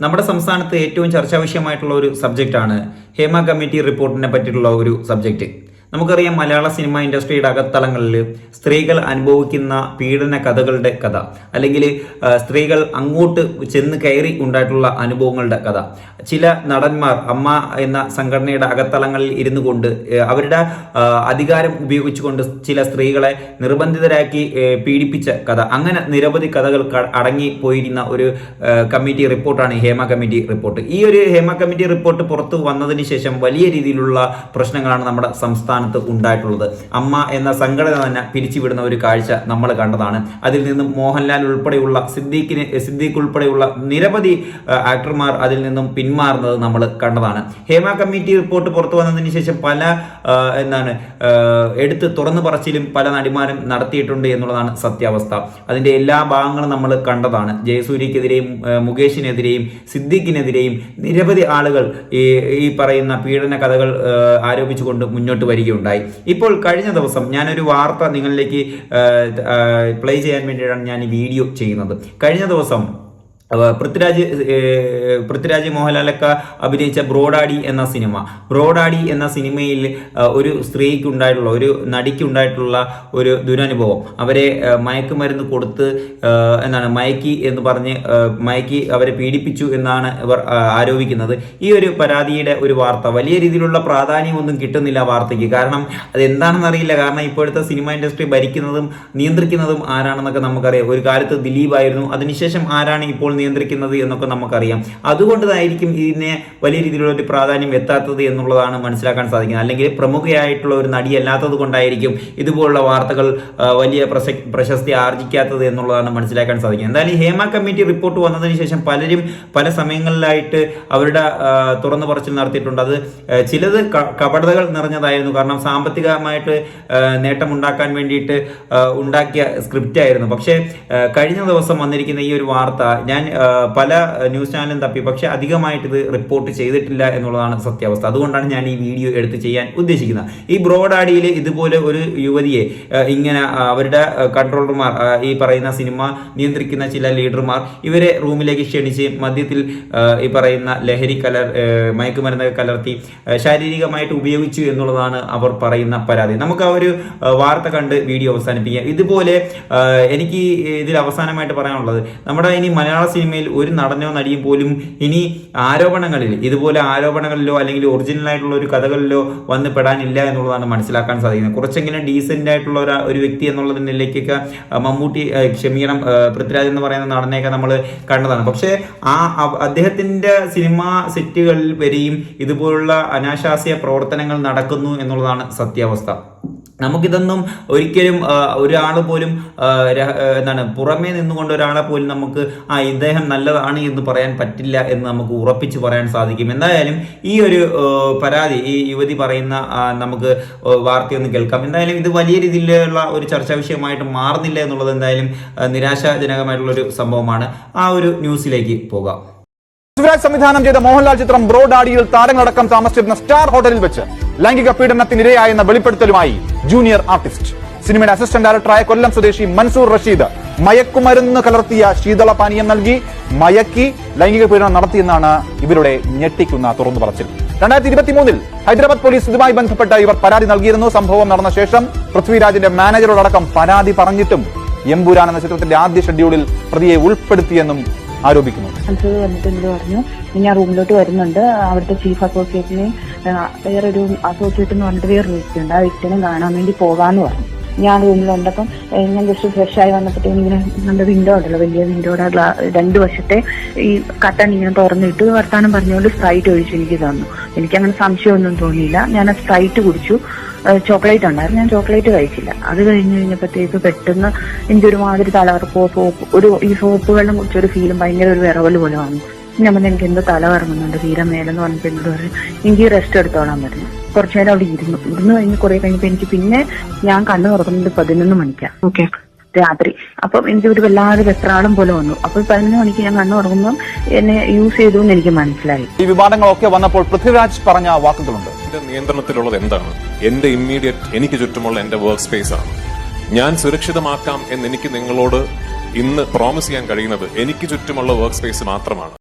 നമ്മുടെ സംസ്ഥാനത്ത് ഏറ്റവും ചർച്ചാ വിഷയമായിട്ടുള്ള ഒരു സബ്ജക്റ്റാണ് ഹേമ കമ്മിറ്റി റിപ്പോർട്ടിനെ പറ്റിയിട്ടുള്ള ഒരു സബ്ജക്റ്റ് നമുക്കറിയാം മലയാള സിനിമ ഇൻഡസ്ട്രിയുടെ അകത്തളങ്ങളിൽ സ്ത്രീകൾ അനുഭവിക്കുന്ന പീഡന കഥകളുടെ കഥ അല്ലെങ്കിൽ സ്ത്രീകൾ അങ്ങോട്ട് ചെന്ന് കയറി ഉണ്ടായിട്ടുള്ള അനുഭവങ്ങളുടെ കഥ. ചില നടന്മാർ അമ്മ എന്ന സംഘടനയുടെ അകത്തളങ്ങളിൽ ഇരുന്നു കൊണ്ട് അവരുടെ അധികാരം ഉപയോഗിച്ചുകൊണ്ട് ചില സ്ത്രീകളെ നിർബന്ധിതരാക്കി പീഡിപ്പിച്ച കഥ. അങ്ങനെ നിരവധി കഥകൾ അടങ്ങി പോയിരുന്ന ഒരു കമ്മിറ്റി റിപ്പോർട്ടാണ് ഹേമ കമ്മിറ്റി റിപ്പോർട്ട്. ഈ ഒരു ഹേമ കമ്മിറ്റി റിപ്പോർട്ട് പുറത്തു വന്നതിന് ശേഷം വലിയ രീതിയിലുള്ള പ്രശ്നങ്ങളാണ് നമ്മുടെ സംസ്ഥാനത്ത് ഉണ്ടായിട്ടുള്ളത്. അമ്മ എന്ന സംഘടന തന്നെ പിരിച്ചുവിടുന്ന ഒരു കാഴ്ച നമ്മൾ കണ്ടതാണ്. അതിൽ നിന്നും മോഹൻലാൽ ഉൾപ്പെടെയുള്ള സിദ്ദീഖിന് സിദ്ദീഖ് ഉൾപ്പെടെയുള്ള നിരവധി ആക്ടർമാർ അതിൽ നിന്നും പിന്മാറുന്നത് നമ്മൾ കണ്ടതാണ്. ഹേമ കമ്മിറ്റി റിപ്പോർട്ട് പുറത്തു വന്നതിന് ശേഷം പല എന്താണ് എടുത്ത് തുറന്നു പറച്ചിലും പല നടിമാരും നടത്തിയിട്ടുണ്ട് എന്നുള്ളതാണ് സത്യാവസ്ഥ. അതിന്റെ എല്ലാ ഭാഗങ്ങളും നമ്മൾ കണ്ടതാണ്. ജയസൂര്യക്കെതിരെയും മുകേഷിനെതിരെയും സിദ്ദീഖിനെതിരെയും നിരവധി ആളുകൾ ഈ ഈ പറയുന്ന പീഡന കഥകൾ ആരോപിച്ചുകൊണ്ട് മുന്നോട്ട് വരികയുണ്ടായി ഇപ്പോൾ കഴിഞ്ഞ ദിവസം ഞാനൊരു വാർത്ത നിങ്ങളിലേക്ക് പ്ലേ ചെയ്യാൻ വേണ്ടിയിട്ടാണ് ഞാൻ ഈ വീഡിയോ ചെയ്യുന്നത്. കഴിഞ്ഞ ദിവസം പൃഥ്വിരാജ് പൃഥ്വിരാജ് മോഹൻലാലൊക്കെ അഭിനയിച്ച ബ്രോഡാഡി എന്ന സിനിമ. ബ്രോഡാഡി എന്ന സിനിമയിൽ ഒരു സ്ത്രീക്ക് ഉണ്ടായിട്ടുള്ള ഒരു നടിക്ക് ഉണ്ടായിട്ടുള്ള ഒരു ദുരനുഭവം. അവരെ മയക്കുമരുന്ന് കൊടുത്ത് എന്താണ് മയക്കി എന്ന് പറഞ്ഞ് മയക്കി അവരെ പീഡിപ്പിച്ചു എന്നാണ് ഇവർ ആരോപിക്കുന്നത്. ഈ ഒരു പരാതിയുടെ ഒരു വാർത്ത വലിയ രീതിയിലുള്ള പ്രാധാന്യമൊന്നും കിട്ടുന്നില്ല വാർത്തയ്ക്ക്. കാരണം അതെന്താണെന്ന് അറിയില്ല. കാരണം ഇപ്പോഴത്തെ സിനിമ ഇൻഡസ്ട്രി ഭരിക്കുന്നതും നിയന്ത്രിക്കുന്നതും ആരാണെന്നൊക്കെ നമുക്കറിയാം. ഒരു കാലത്ത് ദിലീപ് ആയിരുന്നു അതിനുശേഷം ആരാണ് ഇപ്പോൾ നിയന്ത്രിക്കുന്നത് എന്നൊക്കെ നമുക്കറിയാം. അതുകൊണ്ടായിരിക്കും ഇതിനെ വലിയ രീതിയിലുള്ള ഒരു പ്രാധാന്യം എത്താത്തത് എന്നുള്ളതാണ് മനസ്സിലാക്കാൻ സാധിക്കുന്നത്. അല്ലെങ്കിൽ പ്രമുഖയായിട്ടുള്ള ഒരു നടി അല്ലാത്തത് കൊണ്ടായിരിക്കും ഇതുപോലുള്ള വാർത്തകൾ വലിയ പ്രശസ്തി ആർജിക്കാത്തത് എന്നുള്ളതാണ് മനസ്സിലാക്കാൻ സാധിക്കുന്നത്. എന്തായാലും ഹേമ കമ്മിറ്റി റിപ്പോർട്ട് വന്നതിന് ശേഷം പലരും പല സമയങ്ങളിലായിട്ട് അവരുടെ തുറന്നു പറച്ചിൽ നടത്തിയിട്ടുണ്ട്. അത് ചിലത് കപടതകൾ നിറഞ്ഞതായിരുന്നു. കാരണം സാമ്പത്തികമായിട്ട് നേട്ടമുണ്ടാക്കാൻ വേണ്ടിയിട്ട് ഉണ്ടാക്കിയ സ്ക്രിപ്റ്റ് ആയിരുന്നു പക്ഷേ കഴിഞ്ഞ ദിവസം വന്നിരിക്കുന്ന ഈ ഒരു വാർത്ത ഞാൻ പല ന്യൂസ് ചാനലും തപ്പി. പക്ഷെ അധികമായിട്ട് ഇത് റിപ്പോർട്ട് ചെയ്തിട്ടില്ല എന്നുള്ളതാണ് സത്യാവസ്ഥ. അതുകൊണ്ടാണ് ഞാൻ ഈ വീഡിയോ എടുത്ത് ചെയ്യാൻ ഉദ്ദേശിക്കുന്നത്. ഈ ബ്രോഡാഡിയിൽ ഇതുപോലെ ഒരു യുവതിയെ ഇങ്ങനെ അവരുടെ കൺട്രോളർമാർ ഈ പറയുന്ന സിനിമ നിയന്ത്രിക്കുന്ന ചില ലീഡർമാർ ഇവരെ റൂമിലേക്ക് ക്ഷണിച്ച് മദ്യത്തിൽ ഈ പറയുന്ന ലഹരി കലർ മയക്കുമരുന്ന് കലർത്തി ശാരീരികമായിട്ട് ഉപയോഗിച്ചു എന്നുള്ളതാണ് അവർ പറയുന്ന പരാതി. നമുക്ക് ആ ഒരു വാർത്ത കണ്ട് വീഡിയോ അവസാനിപ്പിക്കാം. ഇതുപോലെ എനിക്ക് ഇതിൽ അവസാനമായിട്ട് പറയാനുള്ളത് നമ്മുടെ ഇനി മലയാള സിനിമയിൽ ഒരു നടനോ നടിയും പോലും ഇനി ആരോപണങ്ങളിൽ ഇതുപോലെ ആരോപണങ്ങളിലോ അല്ലെങ്കിൽ ഒറിജിനൽ ആയിട്ടുള്ള ഒരു കഥകളിലോ വന്ന് പെടാനില്ല എന്നുള്ളതാണ് മനസ്സിലാക്കാൻ സാധിക്കുന്നത്. കുറച്ചെങ്കിലും ഡീസെന്റ് ആയിട്ടുള്ള ഒരു വ്യക്തി എന്നുള്ള നിലയ്ക്കൊക്കെ മമ്മൂട്ടി ക്ഷമിക്കണം പൃഥ്വിരാജ് എന്ന് പറയുന്ന നടനെയൊക്കെ നമ്മൾ കണ്ടതാണ്. പക്ഷേ ആ അദ്ദേഹത്തിന്റെ സിനിമ സെറ്റുകളിൽ വരെയും ഇതുപോലുള്ള അനാശാസ്യ പ്രവർത്തനങ്ങൾ നടക്കുന്നു എന്നുള്ളതാണ് സത്യാവസ്ഥ. നമുക്കിതൊന്നും ഒരിക്കലും ഒരാൾ പോലും എന്താണ് പുറമേ നിന്നുകൊണ്ട് ഒരാളെ പോലും നമുക്ക് ആ ഇദ്ദേഹം നല്ലതാണ് എന്ന് പറയാൻ പറ്റില്ല എന്ന് നമുക്ക് ഉറപ്പിച്ച് പറയാൻ സാധിക്കും. എന്തായാലും ഈ ഒരു പരാതി ഈ യുവതി പറയുന്ന നമുക്ക് വാർത്തയൊന്ന് കേൾക്കാം. എന്തായാലും ഇത് വലിയ രീതിയിലുള്ള ഒരു ചർച്ചാ വിഷയമായിട്ട് മാറുന്നില്ല എന്നുള്ളത് എന്തായാലും നിരാശാജനകമായിട്ടുള്ള ഒരു സംഭവമാണ്. ആ ഒരു ന്യൂസിലേക്ക് പോകാം. സംവിധാനം ചെയ്ത മോഹൻലാൽ ചിത്രം ബ്രോഡാഡിയിൽ താരങ്ങളടക്കം താമസിച്ചിരുന്ന സ്റ്റാർ ഹോട്ടലിൽ വെച്ച്. ലൈംഗിക പീഡനത്തിനിരയായെന്ന വെളിപ്പെടുത്തലുമായി ജൂനിയർ ആർട്ടിസ്റ്റ്. സിനിമയുടെ അസിസ്റ്റന്റ് ഡയറക്ടറായ കൊല്ലം സ്വദേശി മൻസൂർ റഷീദ് മയക്കുമരുന്ന് കലർത്തിയ ശീതള പാനീയം നൽകി മയക്കി ലൈംഗിക പീഡനം നടത്തിയെന്നാണ് ഇവരുടെ ഞെട്ടിക്കുന്ന തുറന്നു പറച്ചിൽ. രണ്ടായിരത്തി ഇരുപത്തിമൂന്നിൽ ഹൈദരാബാദ് പോലീസ് ഇതുമായി ബന്ധപ്പെട്ട് ഇവർ പരാതി നൽകിയിരുന്നു. സംഭവം നടന്ന ശേഷം പൃഥ്വിരാജിന്റെ മാനേജറോടക്കം പരാതി പറഞ്ഞിട്ടും എംപുരാൻ എന്ന ചിത്രത്തിന്റെ ആദ്യ ഷെഡ്യൂളിൽ പ്രതിയെ ഉൾപ്പെടുത്തിയെന്നും ആരോപിക്കുന്നു അൻസർ വന്നിട്ട് എന്നോട് പറഞ്ഞു "ഇനി ഞാൻ റൂമിലോട്ട് വരുന്നുണ്ട്. അവിടുത്തെ ചീഫ് അസോസിയേറ്റിനെ വേറൊരു അസോസിയേറ്റ് എന്ന് പറഞ്ഞിട്ട് വേറൊരു വ്യക്തിയുണ്ട്. ആ വ്യക്തിനെ കാണാൻ വേണ്ടി പോകാമെന്ന് പറഞ്ഞു. ഞാൻ റൂമിലുണ്ട്. അപ്പം ഞാൻ ജസ്റ്റ് ഫ്രഷ് ആയി വന്നപ്പോഴത്തേക്കും ഇങ്ങനെ നമ്മുടെ വിൻഡോ ഉണ്ടല്ലോ വലിയ വിൻഡോയുടെ രണ്ട് വശത്തെ ഈ കട്ടൺ ഇങ്ങനെ തുറന്നിട്ട് വർത്താനം പറഞ്ഞുകൊണ്ട് സ്പ്രൈറ്റ് ഒഴിച്ച് എനിക്ക് തന്നു. എനിക്കങ്ങനെ സംശയമൊന്നും തോന്നിയില്ല. ഞാൻ ആ സ്പ്രൈറ്റ് കുടിച്ചു. ചോക്ലേറ്റ് ഉണ്ടായിരുന്നു. ഞാൻ ചോക്ലേറ്റ് കഴിച്ചില്ല. അത് കഴിഞ്ഞ് കഴിഞ്ഞപ്പോഴത്തേക്ക് പെട്ടെന്ന് എനിക്ക് ഒരുമാതിരി തലകറക്കോ സോപ്പ് ഒരു ഈ സോപ്പ് വെള്ളം കുടിച്ചൊരു ഫീലും ഭയങ്കര ഒരു വിറവൽ പോലെ വന്നു. ഞാൻ പറഞ്ഞു എനിക്ക് എന്തോ തല കറങ്ങുന്നുണ്ട് തീരെ മേലെന്ന് പറഞ്ഞപ്പോൾ എന്നോട് പറഞ്ഞു എനിക്ക് റെസ്റ്റ് എടുത്തോളാൻ പറഞ്ഞു കുറച്ചു നേരം അവിടെ ഇരുന്നു. ഇരുന്ന് കഴിഞ്ഞ് കുറെ കഴിഞ്ഞപ്പോ എനിക്ക് പിന്നെ ഞാൻ കണ്ണു തുറക്കുന്നത് പതിനൊന്ന് മണിക്കാണ് ഓക്കെ. രാത്രി. അപ്പം എനിക്ക് ഒരു വല്ലാതെ വെപ്രാളം പോലെ വന്നു. അപ്പോൾ പതിനൊന്ന് മണിക്ക് ഞാൻ കണ്ണു തുറക്കുമ്പോൾ എന്നെ യൂസ് ചെയ്തു എന്ന് എനിക്ക് മനസ്സിലായി. ഈ വിമാനങ്ങളൊക്കെ വന്നപ്പോൾ പൃഥ്വിരാജ് പറഞ്ഞ വാക്കുകളുണ്ട്. എന്റെ നിയന്ത്രണത്തിലുള്ളത് എന്താണ്? എന്റെ ഇമ്മീഡിയറ്റ് എനിക്ക് ചുറ്റുമുള്ള എന്റെ വർക്ക് സ്പേസ് ആണ്. ഞാൻ സുരക്ഷിതമാക്കാം എന്ന് എനിക്ക് നിങ്ങളോട് ഇന്ന് പ്രോമിസ് ചെയ്യാൻ കഴിയുന്നത് എനിക്ക് ചുറ്റുമുള്ള വർക്ക് സ്പേസ് മാത്രമാണ്.